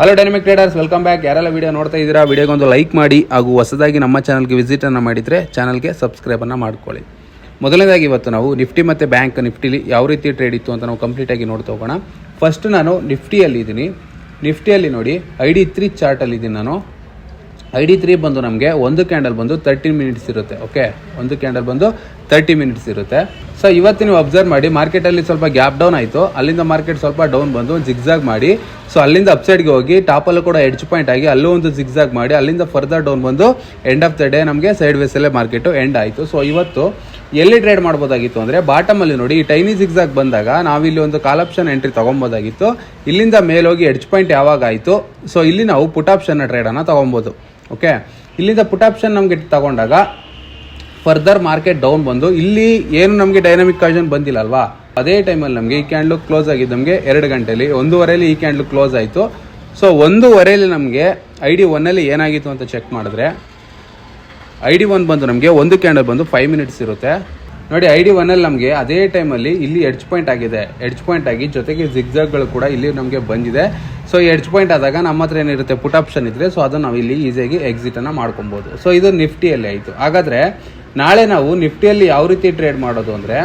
Hello dynamic traders welcome back ಯಾರೆಲ್ಲ video ನೋಡ್ತಾ ಇದ್ದೀರಾ ವಿಡಿಯೋಗೆ ಒಂದು ಲೈಕ್ ಮಾಡಿ ಹಾಗೂ ಹೊಸದಾಗಿ ನಮ್ಮ ಚಾನಲ್ಗೆ ವಿಸಿಟನ್ನು ಮಾಡಿದರೆ ಚಾನಲ್ಗೆ ಸಬ್ಸ್ಕ್ರೈಬನ್ನು ಮಾಡ್ಕೊಳ್ಳಿ. ಮೊದಲನೇದಾಗಿ ಇವತ್ತು ನಾವು ನಿಫ್ಟಿ ಮತ್ತು ಬ್ಯಾಂಕ್ ನಿಫ್ಟಿಲಿ ಯಾವ ರೀತಿ ಟ್ರೇಡ್ ಇತ್ತು ಅಂತ ನಾವು ಕಂಪ್ಲೀಟಾಗಿ ನೋಡ್ತಾ ಹೋಗೋಣ. ಫಸ್ಟ್ ನಾನು ನಿಫ್ಟಿಯಲ್ಲಿದ್ದೀನಿ. ನಿಫ್ಟಿಯಲ್ಲಿ ನೋಡಿ ಐ ಡಿ ತ್ರೀ ಚಾರ್ಟಲ್ಲಿ ಇದ್ದೀನಿ ನಾನು. ಐ ಡಿ ತ್ರೀ ಬಂದು ನಮಗೆ ಒಂದು ಕ್ಯಾಂಡಲ್ ಬಂದು ತರ್ಟಿ ಮಿನಿಟ್ಸ್ ಇರುತ್ತೆ ಓಕೆ ಒಂದು ಕ್ಯಾಂಡಲ್ ಬಂದು ತರ್ಟಿ ಮಿನಿಟ್ಸ್ ಇರುತ್ತೆ. ಸೊ ಇವತ್ತು ನೀವು ಅಬ್ಸರ್ವ್ ಮಾಡಿ ಮಾರ್ಕೆಟಲ್ಲಿ ಸ್ವಲ್ಪ ಗ್ಯಾಪ್ ಡೌನ್ ಆಯಿತು. ಅಲ್ಲಿಂದ ಮಾರ್ಕೆಟ್ ಸ್ವಲ್ಪ ಡೌನ್ ಬಂದು ಜಿಗ್ಜಾಗ್ ಮಾಡಿ. ಸೊ ಅಲ್ಲಿಂದ ಅಪ್ಸೈಡ್ಗೆ ಹೋಗಿ ಟಾಪಲ್ಲೂ ಕೂಡ ಎಡ್ಜ್ ಪಾಯಿಂಟ್ ಆಗಿ, ಅಲ್ಲೂ ಒಂದು ಜಿಗ್ಜಾಗ್ ಮಾಡಿ, ಅಲ್ಲಿಂದ ಫರ್ದರ್ ಡೌನ್ ಬಂದು ಎಂಡ್ ಆಫ್ ದ ಡೇ ನಮಗೆ ಸೈಡ್ ವೇಸಲ್ಲೇ ಮಾರ್ಕೆಟು ಎಂಡ್ ಆಯಿತು. ಸೊ ಇವತ್ತು ಎಲ್ಲಿ ಟ್ರೇಡ್ ಮಾಡ್ಬೋದಾಗಿತ್ತು ಅಂದರೆ ಬಾಟಮಲ್ಲಿ ನೋಡಿ, ಈ ಟೈನಿ ಜಿಗ್ಸಾಗ್ ಬಂದಾಗ ನಾವಿಲ್ಲಿ ಒಂದು ಕಾಲ್ ಆಪ್ಷನ್ ಎಂಟ್ರಿ ತೊಗೊಬೋದಾಗಿತ್ತು. ಇಲ್ಲಿಂದ ಮೇಲೋಗಿ ಎಡ್ಜ್ ಪಾಯಿಂಟ್ ಯಾವಾಗ ಆಯಿತು? ಸೊ ಇಲ್ಲಿ ನಾವು ಪುಟ್ ಆಪ್ಷನ್ನ ಟ್ರೇಡನ್ನು ತೊಗೊಬೋದು. ಓಕೆ ಇಲ್ಲಿಂದ ಪುಟ್ ಆಪ್ಷನ್ ನಮಗೆ ತಗೊಂಡಾಗ ಫರ್ದರ್ ಮಾರ್ಕೆಟ್ ಡೌನ್ ಬಂದು ಇಲ್ಲಿ ಏನು ನಮಗೆ ಡೈನಾಮಿಕ್ ಕಾಯ್ಜನ್ ಬಂದಿಲ್ಲ ಅಲ್ವಾ? ಅದೇ ಟೈಮಲ್ಲಿ ನಮಗೆ ಈ ಕ್ಯಾಂಡ್ಲು ಕ್ಲೋಸ್ ಆಗಿದ್ದು ನಮಗೆ ಎರಡು ಗಂಟೆಯಲ್ಲಿ ಒಂದೂವರೆಯಲ್ಲಿ ಈ ಕ್ಯಾಂಡ್ಲು ಕ್ಲೋಸ್ ಆಯಿತು. ಸೊ ಒಂದೂವರೆಯಲ್ಲಿ ನಮಗೆ ಐ ಡಿ ಒನ್ನಲ್ಲಿ ಏನಾಗಿತ್ತು ಅಂತ ಚೆಕ್ ಮಾಡಿದ್ರೆ ಐ ಡಿ ಒನ್ ಬಂದು ನಮಗೆ ಒಂದು ಕ್ಯಾಂಡಲ್ ಬಂದು ಫೈವ್ ಮಿನಿಟ್ಸ್ ಇರುತ್ತೆ. ನೋಡಿ ಐ ಡಿ ಒನ್ನಲ್ಲಿ ನಮಗೆ ಅದೇ ಟೈಮಲ್ಲಿ ಇಲ್ಲಿ ಎಡ್ಜ್ ಪಾಯಿಂಟ್ ಆಗಿದೆ. ಎಡ್ಜ್ ಪಾಯಿಂಟ್ ಆಗಿ ಜೊತೆಗೆ ಜಿಗ್ಜಾಗ್ಗಳು ಕೂಡ ಇಲ್ಲಿ ನಮಗೆ ಬಂದಿದೆ. ಸೊ ಎಡ್ಜ್ ಪಾಯಿಂಟ್ ಆದಾಗ ನಮ್ಮ ಹತ್ರ ಏನಿರುತ್ತೆ? ಪುಟ್ ಆಪ್ಷನ್ ಇದ್ರೆ ಸೊ ಅದನ್ನು ನಾವು ಇಲ್ಲಿ ಈಸಿಯಾಗಿ ಎಕ್ಸಿಟನ್ನು ಮಾಡ್ಕೊಬೋದು. ಸೊ ಇದು ನಿಫ್ಟಿಯಲ್ಲಿ ಆಯಿತು. ಹಾಗಾದರೆ, ನಾಳೆ ನಾವು ನಿಫ್ಟಿಯಲ್ಲಿ ಯಾವ ರೀತಿ ಟ್ರೇಡ್ ಮಾಡೋದು ಅಂದರೆ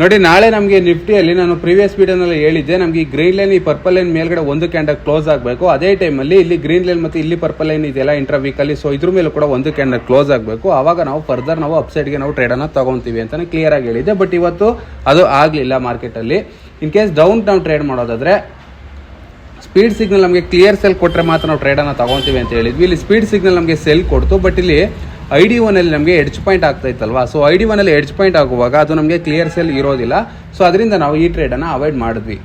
ನೋಡಿ, ನಾಳೆ ನಮಗೆ ನಿಫ್ಟಿಯಲ್ಲಿ ನಾನು ಪ್ರೀವಿಯಸ್ ವೀಡಿಯೋನಲ್ಲಿ ಹೇಳಿದ್ದೆ, ನಮಗೆ ಈ ಗ್ರೀನ್ ಲೈನ್ ಈ ಪರ್ಪಲ್ ಲೈನ್ ಮೇಲ್ಗಡೆ ಒಂದು ಕ್ಯಾಂಡಲ್ ಕ್ಲೋಸ್ ಆಗಬೇಕು. ಅದೇ ಟೈಮಲ್ಲಿ ಇಲ್ಲಿ ಗ್ರೀನ್ ಲೈನ್ ಮತ್ತು ಇಲ್ಲಿ ಪರ್ಪಲ್ ಲೈನ್ ಇದೆಯಲ್ಲ ಇಂಟ್ರಾ ವೀಕಲ್ಲಿ ಸೊ ಇದ್ರ ಮೇಲೂ ಕೂಡ ಒಂದು ಕ್ಯಾಂಡಲ್ ಕ್ಲೋಸ್ ಆಗಬೇಕು. ಆವಾಗ ನಾವು ಫರ್ದರ್ ನಾವು ಅಪ್ಸೈಡ್ಗೆ ನಾವು ಟ್ರೇಡನ್ನು ತೊಗೊತೀವಿ ಅಂತಲೇ ಕ್ಲಿಯರ್ ಆಗಿ ಹೇಳಿದ್ದೆ. ಬಟ್ ಇವತ್ತು ಅದು ಆಗಲಿಲ್ಲ ಮಾರ್ಕೆಟಲ್ಲಿ ಇನ್ ಕೇಸ್ ಡೌನ್ ನಾವು ಟ್ರೇಡ್ ಮಾಡೋದಾದರೆ ಸ್ಪೀಡ್ ಸಿಗ್ನಲ್ ನಮಗೆ ಕ್ಲಿಯರ್ ಸೆಲ್ ಕೊಟ್ಟರೆ ಮಾತ್ರ ನಾವು ಟ್ರೇಡನ್ನು ತೊಗೊತೀವಿ ಅಂತ ಹೇಳಿದ್ವಿ. ಇಲ್ಲಿ ಸ್ಪೀಡ್ ಸಿಗ್ನಲ್ ನಮಗೆ ಸೆಲ್ ಕೊಡ್ತು ಬಟ್ ಇಲ್ಲಿ ಐ ಡಿ ಒನಲ್ಲಿ ನಮಗೆ ಎಡ್ಜ್ ಪಾಯಿಂಟ್ ಆಗ್ತಾ ಇತ್ತಲ್ವಾ ಸೊ ಐ ಡಿ ಒನಲ್ಲಿ ಎಡ್ಜ್ ಪಾಯಿಂಟ್ ಆಗುವಾಗ ಅದು ನಮಗೆ ಕ್ಲಿಯರ್ ಸೆಲ್ ಇರೋದಿಲ್ಲ. ಸೊ ಅದರಿಂದ ನಾವು ಈ ಟ್ರೇಡನ್ನು ಅವಾಯ್ಡ್ ಮಾಡಿದ್ವಿ.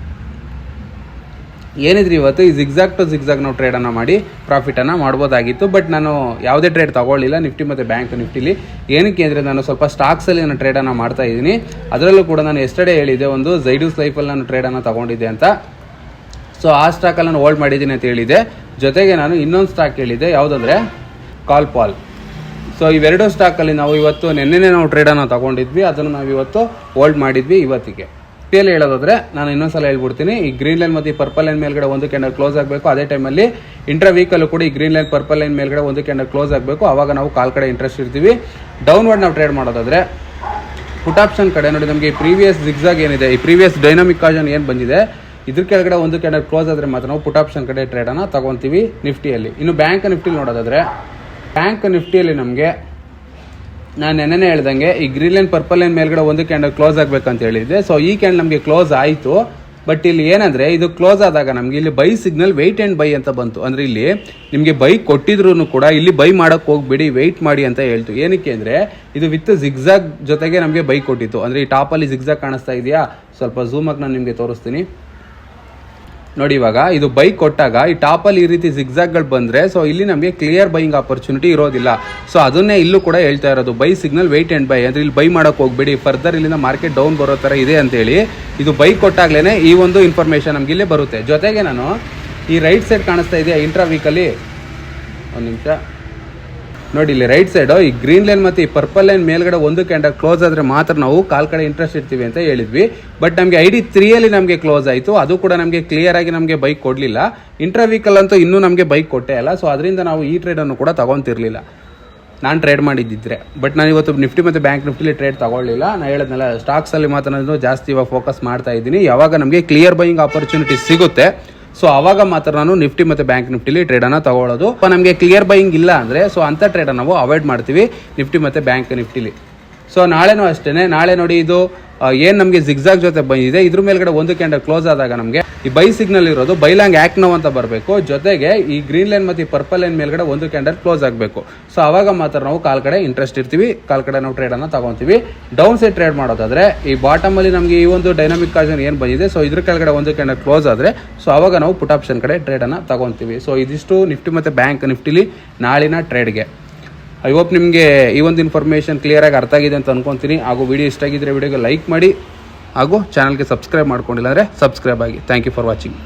ಏನಿದ್ರಿ ಇವತ್ತು? ಈ ಎಕ್ಸಾಕ್ಟ್ ಟು ಜಿಗ್ಜಾಗ್ ನಾವು ಟ್ರೇಡನ್ನು ಮಾಡಿ ಪ್ರಾಫಿಟನ್ನು ಮಾಡ್ಬೋದಾಗಿತ್ತು. ಬಟ್ ನಾನು ಯಾವುದೇ ಟ್ರೇಡ್ ತಗೊಳ್ಳಿಲ್ಲ. ನಿಫ್ಟಿ ಮತ್ತು ಬ್ಯಾಂಕ್ ನಿಫ್ಟಿಲಿ ಏನಕ್ಕೆ ಅಂದರೆ ನಾನು ಸ್ವಲ್ಪ ಸ್ಟಾಕ್ಸಲ್ಲಿ ನಾನು ಟ್ರೇಡನ್ನು ಮಾಡ್ತಾ ಇದ್ದೀನಿ. ಅದರಲ್ಲೂ ಕೂಡ ನಾನು ಎಸ್ಟರ್ಡೇ ಹೇಳಿದ್ದೆ ಒಂದು ಜೈಡೂಸ್ ಲೈಫಲ್ಲಿ ನಾನು ಟ್ರೇಡನ್ನು ತಗೊಂಡಿದ್ದೆ ಅಂತ. ಸೊ ಆ ಸ್ಟಾಕಲ್ಲಿ ನಾನು ಹೋಲ್ಡ್ ಮಾಡಿದ್ದೀನಿ ಅಂತ ಹೇಳಿದೆ ಜೊತೆಗೆ ನಾನು ಇನ್ನೊಂದು ಸ್ಟಾಕ್ ಹೇಳಿದ್ದೆ. ಯಾವುದಂದ್ರೆ? ಕಾಲ್ ಪಾಲ್ ಸೊ ಇವೆರಡೂ ಸ್ಟಾಕಲ್ಲಿ ನಾವು ಇವತ್ತು ನಿನ್ನೆನೇ ನಾವು ಟ್ರೇಡನ್ನು ತಗೊಂಡಿದ್ವಿ. ಅದನ್ನು ನಾವು ಇವತ್ತು ಹೋಲ್ಡ್ ಮಾಡಿದ್ವಿ ಇವತ್ತಿಗೆ. ಪಿಯಲ್ಲಿ ಹೇಳೋದಾದ್ರೆ, ನಾನು ಇನ್ನೊಂದ್ಸಲ ಹೇಳ್ಬಿಡ್ತೀನಿ. ಈ ಗ್ರೀನ್ ಲೈನ್ ಮತ್ತು ಈ ಪರ್ಪಲ್ ಲೈನ್ ಮೇಲ್ಗಡೆ ಒಂದು ಕ್ಯಾಂಡಲ್ ಕ್ಲೋಸ್ ಆಗಬೇಕು. ಅದೇ ಟೈಮಲ್ಲಿ ಇಂಟ್ರಾ ವೀಕಲ್ಲೂ ಕೂಡ ಈ ಗ್ರೀನ್ ಲೈನ್ ಪರ್ಪಲ್ ಲೈನ್ ಮೇಲ್ಗಡೆ ಒಂದು ಕ್ಯಾಂಡಲ್ ಕ್ಲೋಸ್ ಆಗಬೇಕು. ಆವಾಗ ನಾವು ಕಾಲ್ ಕಡೆ ಇಂಟ್ರೆಸ್ಟ್ ಇರ್ತೀವಿ. ಡೌನ್ವರ್ಡ್ ನಾವು ಟ್ರೇಡ್ ಮಾಡೋದಾದ್ರೆ ಪುಟ್ ಆಪ್ಷನ್ ಕಡೆ ನೋಡಿ, ನಮಗೆ ಪ್ರೀವಿಯಸ್ ಜಿಗ್ಸಾಗ್ ಏನಿದೆ, ಈ ಪ್ರೀವಿಯಸ್ ಡೈನಾಮಿಕ್ ಕಾಜನ್ ಏನು ಬಂದಿದೆ, ಇದ್ರ ಕೆಳಗಡೆ ಒಂದು ಕ್ಯಾಂಡಲ್ ಕ್ಲೋಸ್ ಆದರೆ ಮಾತ್ರ ನಾವು ಪುಟ್ ಆಪ್ಷನ್ ಕಡೆ ಟ್ರೇಡನ್ನು ತಗೊತೀವಿ ನಿಫ್ಟಿಯಲ್ಲಿ. ಇನ್ನು ಬ್ಯಾಂಕ್ ನಿಫ್ಟಿಲಿ ನೋಡೋದಾದ್ರೆ ಬ್ಯಾಂಕ್ ನಿಫ್ಟಿಯಲ್ಲಿ ನಮಗೆ ನಾನು ನೆನ್ನೆ ಹೇಳ್ದಂಗೆ ಈ ಗ್ರೀನ್ ಲೈನ್ ಪರ್ಪಲ್ ಲೈನ್ ಮೇಲ್ಗಡೆ ಒಂದು ಕ್ಯಾಂಡಲ್ ಕ್ಲೋಸ್ ಆಗಬೇಕಂತ ಹೇಳಿದ್ದೆ. ಸೊ ಈ ಕ್ಯಾಂಡಲ್ ನಮಗೆ ಕ್ಲೋಸ್ ಆಯಿತು. ಬಟ್ ಇಲ್ಲಿ ಏನಂದರೆ, ಇದು ಕ್ಲೋಸ್ ಆದಾಗ ನಮಗೆ ಇಲ್ಲಿ buy signal wait and buy ಅಂತ ಬಂತು. ಅಂದ್ರೆ ಇಲ್ಲಿ ನಿಮಗೆ ಬೈ ಕೊಟ್ಟಿದ್ರು ಕೂಡ ಇಲ್ಲಿ ಬೈ ಮಾಡೋಕ್ಕೆ ಹೋಗ್ಬೇಡಿ ವೆಯ್ಟ್ ಮಾಡಿ ಅಂತ ಹೇಳ್ತು. ಏನಕ್ಕೆ ಅಂದರೆ, ಇದು ವಿತ್ ಜಿಗ್ಝಾಗ್ ಜೊತೆಗೆ ನಮಗೆ ಬೈ ಕೊಟ್ಟಿತ್ತು. ಅಂದರೆ ಈ ಟಾಪಲ್ಲಿ ಜಿಗ್ಝಾಗ್ ಕಾಣಿಸ್ತಾ ಇದೆಯಾ? ಸ್ವಲ್ಪ ಝೂಮಾಗಿ ನಾನು ನಿಮಗೆ ತೋರಿಸ್ತೀನಿ. ನೋಡಿ ಇವಾಗ, ಇದು ಬೈಕ್ ಕೊಟ್ಟಾಗ ಈ ಟಾಪಲ್ಲಿ ಈ ರೀತಿ ಜಿಗ್ಜಾಗ್ಗಳು ಬಂದರೆ ಸೊ ಇಲ್ಲಿ ನಮಗೆ ಕ್ಲಿಯರ್ ಬೈಯಿಂಗ್ ಆಪರ್ಚುನಿಟಿ ಇರೋದಿಲ್ಲ. ಸೊ ಅದನ್ನೇ ಇಲ್ಲೂ ಕೂಡ ಹೇಳ್ತಾ ಇರೋದು buy signal wait and buy ಅಂದರೆ ಇಲ್ಲಿ ಬೈ ಮಾಡೋಕೆ ಹೋಗ್ಬೇಡಿ ಫರ್ದರ್ ಇಲ್ಲಿಂದ ಮಾರ್ಕೆಟ್ ಡೌನ್ ಬರೋ ಥರ ಇದೆ ಅಂತೇಳಿ ಇದು ಬೈ ಕೊಟ್ಟಾಗ್ಲೇ ಈ ಒಂದು ಇನ್ಫಾರ್ಮೇಷನ್ ನಮಗೆ ಇಲ್ಲೇ ಬರುತ್ತೆ. ಜೊತೆಗೆ ನಾನು ಈ ರೈಟ್ ಸೈಡ್ ಕಾಣಿಸ್ತಾ ಇದೆಯಾ ಇಂಟ್ರಾ ವೀಕಲ್ಲಿ ಒಂದು ನಿಮಿಷ. ನೋಡಿ ಇಲ್ಲಿ ರೈಟ್ ಸೈಡು ಈ ಗ್ರೀನ್ ಲೈನ್ ಮತ್ತು ಈ ಪರ್ಪಲ್ ಲೈನ್ ಮೇಲ್ಗಡೆ ಒಂದು ಕ್ಯಾಂಡಲ್ ಕ್ಲೋಸ್ ಆದರೆ ಮಾತ್ರ ನಾವು ಕಾಲ್ ಕಡೆ ಇಂಟ್ರೆಸ್ಟ್ ಇರ್ತೀವಿ ಅಂತ ಹೇಳಿದ್ವಿ. ಬಟ್ ನಮಗೆ ಐ ಡಿ ತ್ರೀಯಲ್ಲಿ ನಮಗೆ ಕ್ಲೋಸ್ ಆಯಿತು. ಅದು ಕೂಡ ನಮಗೆ ಕ್ಲಿಯರ್ ಆಗಿ ನಮಗೆ ಬೈಕ್ ಕೊಡಲಿಲ್ಲ. ಇಂಟ್ರಾ ವೀಕಲ್ ಅಂತೂ ಇನ್ನೂ ನಮಗೆ ಬೈಕ್ ಕೊಟ್ಟೇ ಅಲ್ಲ. ಸೊ ಅದರಿಂದ ನಾವು ಈ ಟ್ರೇಡನ್ನು ಕೂಡ ತಗೊತಿರ್ಲಿಲ್ಲ. ನಾನು ಟ್ರೇಡ್ ಮಾಡಿದ್ದಿದ್ರೆ. ಬಟ್ ನಾನು ಇವತ್ತು ನಿಫ್ಟಿ ಮತ್ತು ಬ್ಯಾಂಕ್ ನಿಫ್ಟಿಲಿ ಟ್ರೇಡ್ ತಗೊಳ್ಳಿಲ್ಲ. ನಾನು ಹೇಳಿದ್ನಲ್ಲ ಸ್ಟಾಕ್ಸಲ್ಲಿ ಮಾತ್ರ ಜಾಸ್ತಿ ಇವಾಗ ಫೋಕಸ್ ಮಾಡ್ತಾ ಇದ್ದೀನಿ. ಯಾವಾಗ ನಮಗೆ ಕ್ಲಿಯರ್ ಬೈಯಿಂಗ್ ಆಪರ್ಚುನಿಟಿ ಸಿಗುತ್ತೆ ಸೊ ಅವಾಗ ಮಾತ್ರ ನಾನು ನಿಫ್ಟಿ ಮತ್ತು ಬ್ಯಾಂಕ್ ನಿಫ್ಟಿಲಿ ಟ್ರೇಡನ್ನು ತಗೊಳ್ಳೋದು. ನಮಗೆ ಕ್ಲಿಯರ್ ಬೈಯಿಂಗ್ ಇಲ್ಲ ಅಂದರೆ ಸೊ ಅಂಥ ಟ್ರೇಡನ್ನು ನಾವು ಅವಾಯ್ಡ್ ಮಾಡ್ತೀವಿ ನಿಫ್ಟಿ ಮತ್ತು ಬ್ಯಾಂಕ್ ನಿಫ್ಟಿಲಿ ಸೊ ನಾಳೆನೂ ಅಷ್ಟೇ ನಾಳೆ ನೋಡಿ ಇದು ಏನು ನಮಗೆ ಜಿಗ್ಜಾಗ್ ಜೊತೆ ಬಂದಿದೆ. ಇದ್ರ ಮೇಲ್ಗಡೆ ಒಂದು ಕ್ಯಾಂಡಲ್ ಕ್ಲೋಸ್ ಆದಾಗ ನಮಗೆ ಈ ಬೈ ಸಿಗ್ನಲ್ ಇರೋದು, ಬೈಲಾಂಗ್ ಆ್ಯಕ್ಟ್ ಅಂತ ಬರಬೇಕು. ಜೊತೆಗೆ ಈ ಗ್ರೀನ್ ಲೈನ್ ಮತ್ತು ಈ ಪರ್ಪಲ್ ಲೈನ್ ಮೇಲ್ಗಡೆ ಒಂದು ಕ್ಯಾಂಡಲ್ ಕ್ಲೋಸ್ ಆಗಬೇಕು. ಸೊ ಅವಾಗ ಮಾತ್ರ ನಾವು ಕಾಲ್ ಕಡೆ ಇಂಟ್ರೆಸ್ಟ್ ಇರ್ತೀವಿ. ಕಾಲ್ ಕಡೆ ನಾವು ಟ್ರೇಡನ್ನು ತಗೊತೀವಿ. ಡೌನ್ ಸೈಡ್ ಟ್ರೇಡ್ ಮಾಡೋದಾದ್ರೆ, ಈ ಬಾಟಮಲ್ಲಿ ನಮಗೆ ಈ ಒಂದು ಡೈನಾಮಿಕ್ ಕಾಜನ್ ಏನು ಬಂದಿದೆ ಸೊ ಇದ್ರ ಕೆಳಗಡೆ ಒಂದು ಕ್ಯಾಂಡಲ್ ಕ್ಲೋಸ್ ಆದರೆ ಸೊ ಅವಾಗ ನಾವು ಪುಟ್ ಆಪ್ಷನ್ ಕಡೆ ಟ್ರೇಡನ್ನು ತಗೊಂತೀವಿ. ಸೊ ಇದಿಷ್ಟು ನಿಫ್ಟಿ ಮತ್ತು ಬ್ಯಾಂಕ್ ನಿಫ್ಟಿಲಿ ನಾಳಿನ ಟ್ರೇಡ್ಗೆ ಐ ಹೋಪ್ ನಿಮಗೆ ಈ ಒಂದು ಇನ್ಫಾರ್ಮೇಷನ್ ಕ್ಲಿಯರಾಗಿ ಅರ್ಥ ಆಗಿದೆ ಅಂತ ಅನ್ಕೊಂತೀನಿ. ಹಾಗೂ ವಿಡಿಯೋ ಇಷ್ಟ ಆಗಿದ್ದರೆ ವಿಡಿಯೋಗೆ ಲೈಕ್ ಮಾಡಿ ಹಾಗೂ ಚಾನಲ್ಗೆ ಸಬ್ಸ್ಕ್ರೈಬ್ ಮಾಡ್ಕೊಂಡಿಲ್ಲ ಅಂದರೆ ಸಬ್ಸ್ಕ್ರೈಬ್ ಆಗಿ. Thank you for watching